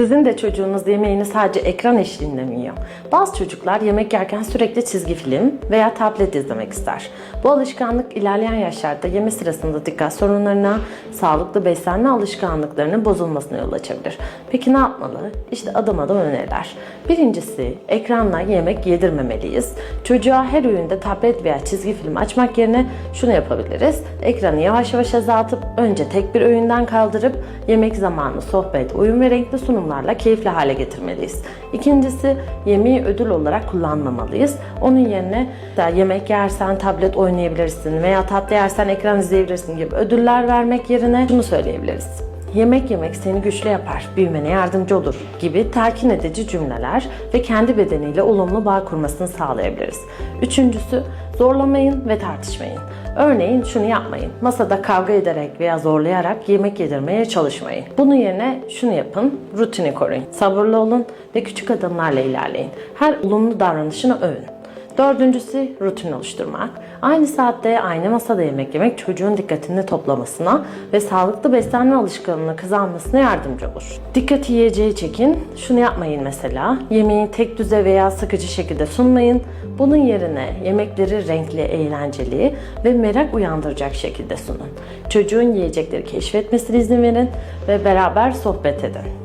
Sizin de çocuğunuz yemeğini sadece ekran eşliğinde mi yiyor? Bazı çocuklar yemek yerken sürekli çizgi film veya tablet izlemek ister. Bu alışkanlık ilerleyen yaşlarda yeme sırasında dikkat sorunlarına, sağlıklı beslenme alışkanlıklarının bozulmasına yol açabilir. Peki ne yapmalı? İşte adım adım öneriler. Birincisi, ekranla yemek yedirmemeliyiz. Çocuğa her öğünde tablet veya çizgi film açmak yerine şunu yapabiliriz. Ekranı yavaş yavaş azaltıp önce tek bir öğünden kaldırıp yemek zamanı sohbet, oyun ve renkli sunumlarla keyifli hale getirmeliyiz. İkincisi, yemeği ödül olarak kullanmamalıyız. Onun yerine yemek yersen tablet oynayabilirsin veya tatlı yersen ekran izleyebilirsin gibi ödüller vermek yerine şunu söyleyebiliriz. Yemek yemek seni güçlü yapar, büyümene yardımcı olur gibi telkin edici cümleler ve kendi bedeniyle olumlu bağ kurmasını sağlayabiliriz. Üçüncüsü, zorlamayın ve tartışmayın. Örneğin şunu yapmayın. Masada kavga ederek veya zorlayarak yemek yedirmeye çalışmayın. Bunun yerine şunu yapın. Rutini koruyun. Sabırlı olun ve küçük adımlarla ilerleyin. Her olumlu davranışını övün. Dördüncüsü rutin oluşturmak. Aynı saatte aynı masada yemek yemek çocuğun dikkatini toplamasına ve sağlıklı beslenme alışkanlığını kazanmasına yardımcı olur. Dikkati yiyeceği çekin. Şunu yapmayın mesela. Yemeği tek düze veya sıkıcı şekilde sunmayın. Bunun yerine yemekleri renkli, eğlenceli ve merak uyandıracak şekilde sunun. Çocuğun yiyecekleri keşfetmesine izin verin ve beraber sohbet edin.